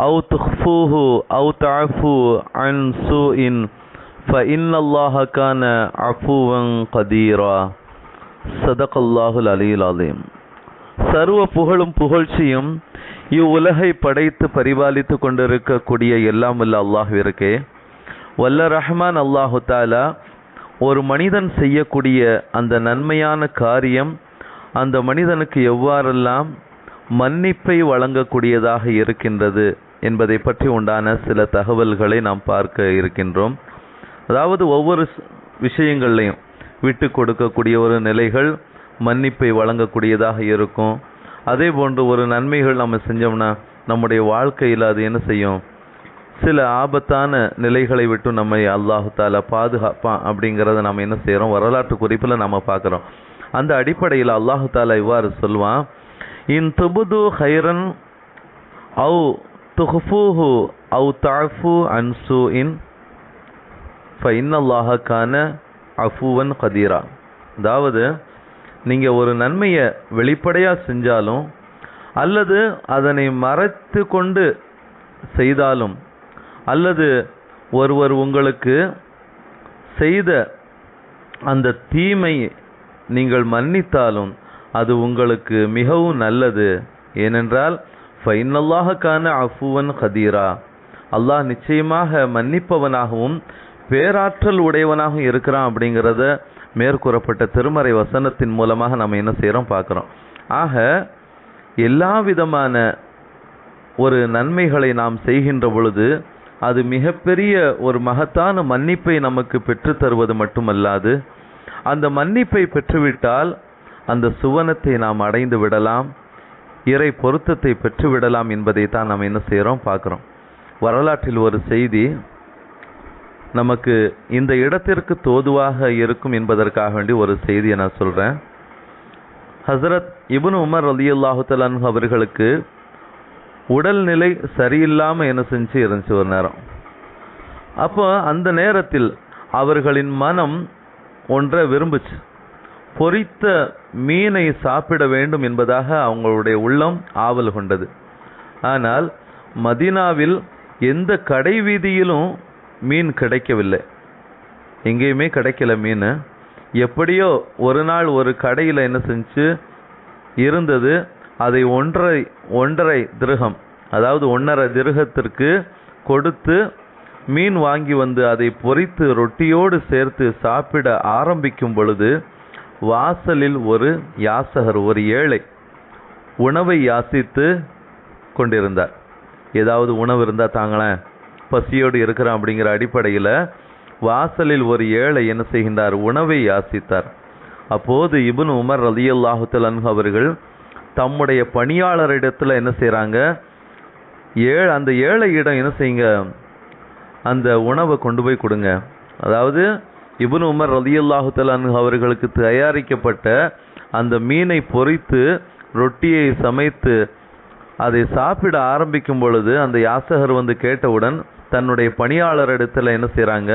أو تخفوه أو تعفوا عن سوء فإن الله كان عفوا قديرا صدق الله العلي العظيم சர்வ புகழும் புகழ்ச்சியும் இவ்வுலகை படைத்து பரிபாலித்து கொண்டிருக்கக்கூடிய எல்லாம் வல்ல அல்லாஹ்விற்கே வல்ல ரஹ்மான் அல்லாஹு தாலா ஒரு மனிதன் செய்யக்கூடிய அந்த நன்மையான காரியம் அந்த மனிதனுக்கு எவ்வாறெல்லாம் மன்னிப்பை வழங்கக்கூடியதாக இருக்கின்றது என்பதை பற்றி உண்டான சில தகவல்களை நாம் பார்க்க இருக்கின்றோம். அதாவது ஒவ்வொரு விஷயங்கள்லையும் விட்டு கொடுக்கக்கூடிய ஒரு நிலைகள் மன்னிப்பை வழங்கக்கூடியதாக இருக்கும். அதே போன்று ஒரு நன்மைகள் நம்ம செஞ்சோம்னா நம்முடைய வாழ்க்கையில் அது என்ன செய்யும்? சில ஆபத்தான நிலைகளை விட்டு நம்மை அல்லாஹு தாலா பாதுகாப்பான் அப்படிங்கிறத நம்ம என்ன செய்கிறோம் வரலாற்று குறிப்பில் நம்ம பார்க்குறோம். அந்த அடிப்படையில் அல்லாஹு தாலா இவ்வாறு சொல்வான் இன் துபுது ஹைரன் அவு துஹ்ஃபூஹு அவு தாஃபு அன்சு இன் ஃபைன்னல்லாஹ அஃபூவன் அஃபுவன் கதீரா அதாவது நீங்கள் ஒரு நன்மையை வெளிப்படையாக செஞ்சாலும் அல்லது அதனை மறைத்து கொண்டு செய்தாலும் அல்லது ஒருவர் உங்களுக்கு செய்த அந்த தீமை நீங்கள் மன்னித்தாலும் அது உங்களுக்கு மிகவும் நல்லது. ஏனென்றால் ஃபைனல்லாக கான அஃபுவன் கதீரா அல்லாஹ் நிச்சயமாக மன்னிப்பவனாகவும் பேராற்றல் உடையவனாகவும் இருக்கிறான் அப்படிங்கிறத மேற்கூறப்பட்ட திருமறை வசனத்தின் மூலமாக நம்ம என்ன செய்கிறோம் பார்க்குறோம். ஆக எல்லா விதமான ஒரு நன்மைகளை நாம் செய்கின்ற பொழுது அது மிகப்பெரிய ஒரு மகத்தான மன்னிப்பை நமக்கு பெற்றுத்தருவது மட்டுமல்லாது அந்த மன்னிப்பை பெற்றுவிட்டால் அந்த சுவனத்தை நாம் அடைந்து விடலாம். இறை பொருத்தத்தை பெற்றுவிடலாம் என்பதை தான் நம்ம என்ன செய்கிறோம் பார்க்குறோம். வரலாற்றில் ஒரு செய்தி நமக்கு இந்த இடத்திற்கு தோதுவாக இருக்கும் என்பதற்காக வேண்டி ஒரு செய்தியை நான் சொல்கிறேன் ஹசரத் இபுன் உமர் அலி அல்லாஹுத்தலான் அவர்களுக்கு உடல்நிலை சரியில்லாமல் என்ன செஞ்சு இருந்துச்சு ஒரு நேரம். அப்போ அந்த நேரத்தில் அவர்களின் மனம் ஒன்றை விரும்புச்சு. பொரித்த மீனை சாப்பிட வேண்டும் என்பதாக அவங்களுடைய உள்ளம் ஆவல் கொண்டது. ஆனால் மதினாவில் எந்த கடை வீதியிலும் மீன் கிடைக்கவில்லை. எங்கேயுமே கிடைக்கல மீன். எப்படியோ ஒரு நாள் ஒரு கடையில் என்ன செஞ்சு இருந்தது. அதை ஒன்றரை ஒன்றரை திருகம் அதாவது ஒன்றரை திருகத்திற்கு கொடுத்து மீன் வாங்கி வந்து அதை பொரித்து ரொட்டியோடு சேர்த்து சாப்பிட ஆரம்பிக்கும் பொழுது வாசலில் ஒரு யாசகர் ஒரு ஏழை உணவை யாசித்து கொண்டிருந்தார். ஏதாவது உணவு இருந்தால் தாங்களேன் பசியோடு இருக்கிறான் அப்படிங்கிற அடிப்படையில் வாசலில் ஒரு ஏழை என்ன செய்கின்றார்? உணவை யாசித்தார். அப்போது இபுன் உமர் ரலியல்லாஹு தஆலா அவர்கள் தம்முடைய பணியாளரிடத்தில் என்ன செய்கிறாங்க ஏழு அந்த ஏழையிடம் என்ன செய்யுங்க? அந்த உணவை கொண்டு போய் கொடுங்க. அதாவது இபுன் உமர் ரலியல்லாஹு தலான் அவர்களுக்கு தயாரிக்கப்பட்ட அந்த மீனை பொரித்து ரொட்டியை சமைத்து அதை சாப்பிட ஆரம்பிக்கும் பொழுது அந்த யாசகர் வந்து கேட்டவுடன் தன்னுடைய பணியாளரிடத்துல என்ன செய்கிறாங்க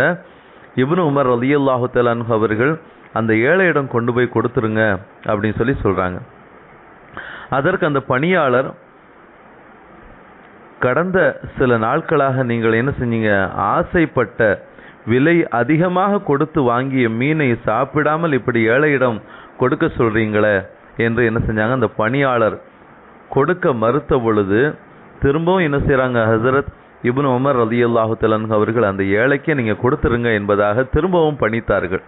இபுன் உமர் ரலியல்லாஹு தலான் அவர்கள் அந்த ஏழையிடம் கொண்டு போய் கொடுத்துருங்க அப்படின்னு சொல்லி சொல்கிறாங்க அதற்கு அந்த பணியாளர் கடந்த சில நாட்களாக நீங்கள் என்ன செஞ்சீங்க? ஆசைப்பட்ட விலை அதிகமாக கொடுத்து வாங்கிய மீனை சாப்பிடாமல் இப்படி ஏழையிடம் கொடுக்க சொல்றீங்களே என்று என்ன செஞ்சாங்க? அந்த பணியாளர் கொடுக்க மறுத்த பொழுது திரும்பவும் என்ன செய்கிறாங்க ஹசரத் இப்னு உமர் ரலியல்லாஹு தஆலா அவர்கள் அந்த ஏழைக்கே நீங்கள் கொடுத்துருங்க என்பதாக திரும்பவும் பணித்தார்கள்.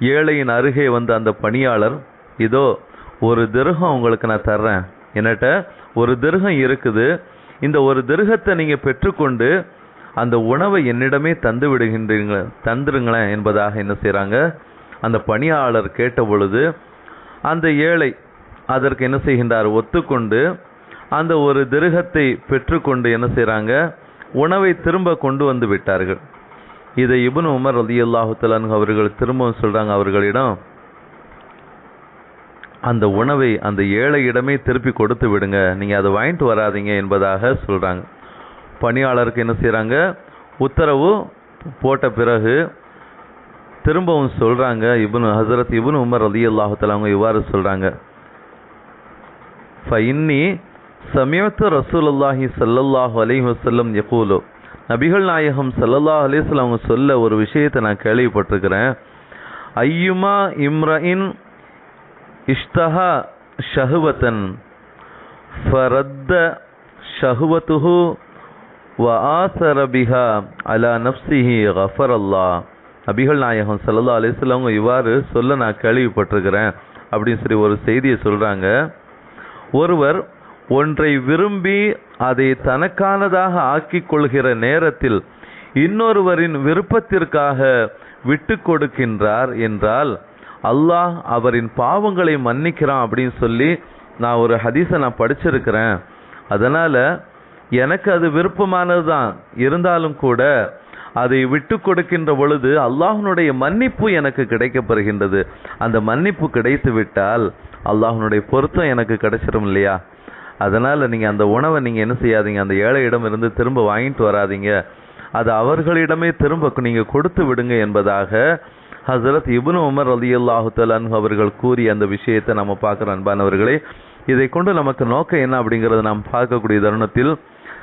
ஏழையின் அருகே வந்த அந்த பணியாளர் இதோ ஒரு திருகம் உங்களுக்கு நான் தர்றேன். என்னட்ட? ஒரு திருகம் இருக்குது. இந்த ஒரு திருகத்தை நீங்கள் பெற்றுக்கொண்டு அந்த உணவை என்னிடமே தந்து விடுகின்றீங்க தந்துருங்களேன் என்பதாக என்ன செய்கிறாங்க அந்த பணியாளர் கேட்ட பொழுது அந்த ஏழை அதற்கு என்ன செய்கின்றார்? ஒத்துக்கொண்டு அந்த ஒரு திருகத்தை பெற்றுக்கொண்டு என்ன செய்கிறாங்க உணவை திரும்ப கொண்டு வந்து விட்டார்கள். இதை இபுன் உமர் அலி அல்லாஹுத்தலான் அவர்கள் திரும்பவும் சொல்கிறாங்க அவர்களிடம் அந்த உணவை அந்த ஏழையிடமே திருப்பி கொடுத்து விடுங்க நீங்கள் அதை வாங்கிட்டு வராதீங்க என்பதாக சொல்கிறாங்க பணியாளருக்கு என்ன செய்கிறாங்க உத்தரவு போட்ட பிறகு திரும்பவும் சொல்கிறாங்க இப்னு ஹசரத் இபுனு உமர் அலி அல்லாஹத்தில் அவங்க இவ்வாறு சொல்றாங்க. ஃபஇன்னி சமியத்து ரசூலுல்லாஹி சல்லல்லாஹு அலி வசல்லம் யகூலு. நபிகள் நாயகம் சல்லல்லாஹ் அலிஸ்லாம் அவங்க சொல்ல ஒரு விஷயத்தை நான் கேள்விப்பட்டிருக்கிறேன். ஐயுமா இம்ரஇன் இஷ்தஹா ஷஹுவத்தன்? ஃபரத்த ஷஹுவத்துஹு ஆசர பிஹா அலா நப்சிஹி கஃபர் அல்லா நபிகள் நாயகம் சல்லா அலைஹி இவ்வாறு சொல்ல நான் கேள்விப்பட்டிருக்கிறேன் அப்படின்னு சொல்லி ஒரு செய்தியை சொல்கிறாங்க ஒருவர் ஒன்றை விரும்பி அதை தனக்கானதாக ஆக்கிக் கொள்கிற நேரத்தில் இன்னொருவரின் விருப்பத்திற்காக விட்டு கொடுக்கின்றார் என்றால் அல்லாஹ் அவரின் பாவங்களை மன்னிக்கிறான் அப்படின்னு சொல்லி நான் ஒரு ஹதீஸை நான் படிச்சிருக்கிறேன். அதனால் எனக்கு அது விருப்பமானது தான் இருந்தாலும் கூட அதை விட்டு கொடுக்கின்ற பொழுது அல்லாஹனுடைய மன்னிப்பு எனக்கு கிடைக்கப்பெறுகின்றது அந்த மன்னிப்பு கிடைத்து விட்டால் அல்லாஹனுடைய பொருத்தம் எனக்கு கிடைச்சிரும் இல்லையா? அதனால் நீங்கள் அந்த உணவை நீங்கள் என்ன செய்யாதீங்க. அந்த ஏழையிடம் இருந்து திரும்ப வாங்கிட்டு வராதீங்க. அது அவர்களிடமே திரும்ப நீங்கள் கொடுத்து விடுங்க என்பதாக ஹசரத் இபுன் உமர் அலி தஆலா அவர்கள் கூறிய அந்த விஷயத்தை நம்ம பார்க்குறோம் அன்பானவர்களே. இதை கொண்டு நமக்கு நோக்கம் என்ன அப்படிங்கிறத நாம் பார்க்கக்கூடிய தருணத்தில்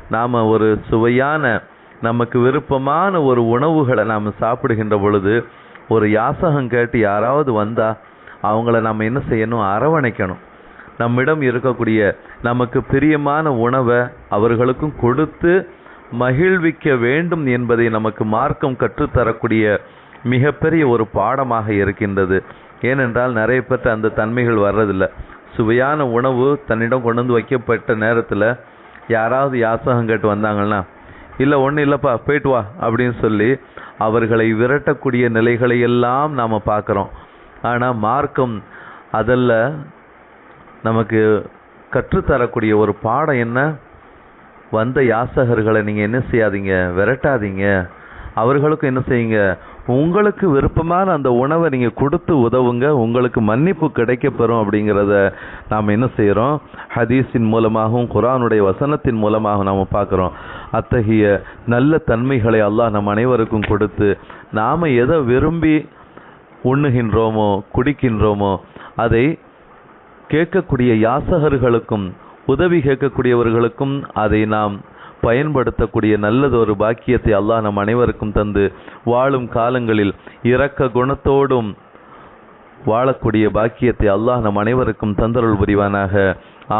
நாம் ஒரு சுவையான நமக்கு விருப்பமான ஒரு உணவுகளை நாம் சாப்பிடுகின்ற பொழுது ஒரு யாசகம் கேட்டு யாராவது வந்தால் அவங்கள நம்ம என்ன செய்யணும்? அரவணைக்கணும். நம்மிடம் இருக்கக்கூடிய நமக்கு பிரியமான உணவை அவர்களுக்கும் கொடுத்து மகிழ்விக்க வேண்டும் என்பதை நமக்கு மார்க்கம் கற்றுத்தரக்கூடிய மிகப்பெரிய ஒரு பாடமாக இருக்கின்றது. ஏனென்றால் நிறைய பேர்ட்ட அந்த தன்மைகள் வர்றதில்ல. சுவையான உணவு தன்னிடம் கொண்டு வந்து வைக்கப்பட்ட நேரத்தில் யாராவது யாசகம் கேட்டு வந்தாங்கன்னா இல்லை ஒன்றும் இல்லைப்பா போயிட்டு வா அப்படின்னு சொல்லி அவர்களை விரட்டக்கூடிய நிலைகளை எல்லாம் நாம் பார்க்குறோம். ஆனால் மார்க்கம் அதில் நமக்கு கற்றுத்தரக்கூடிய ஒரு பாடம் என்ன? வந்த யாசகர்களை நீங்கள் என்ன செய்யாதீங்க? விரட்டாதீங்க. அவர்களுக்கும் என்ன செய்யுங்க? உங்களுக்கு விருப்பமான அந்த உணவை நீங்கள் கொடுத்து உதவுங்க. உங்களுக்கு மன்னிப்பு கிடைக்கப்பெறும் அப்படிங்கிறத நாம் என்ன செய்கிறோம் ஹதீஸின் மூலமாகவும் குரானுடைய வசனத்தின் மூலமாகவும் நாம் பார்க்குறோம். அத்தகைய நல்ல தன்மைகளை அல்லாஹ் நம் அனைவருக்கும் கொடுத்து நாம் எதை விரும்பி உண்ணுகின்றோமோ குடிக்கின்றோமோ அதை கேட்கக்கூடிய யாசகர்களுக்கும் உதவி கேட்கக்கூடியவர்களுக்கும் அதை நாம் பயன்படுத்தக்கூடிய நல்லதொரு பாக்கியத்தை அல்லாஹ் நம் அனைவருக்கும் தந்து வாழும் காலங்களில் இரக்க குணத்தோடும் வாழக்கூடிய பாக்கியத்தை அல்லாஹ் நம் அனைவருக்கும் தந்தருள் புரிவானாக.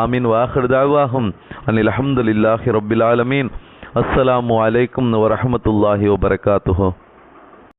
ஆமீன். வாஹர் அனில் அஹமதுல்லாஹி ரபில் ஆலமீன். அஸ்ஸலாமு அலைக்கும் வரஹமத்துல்லாஹி வபரகாத்துஹோ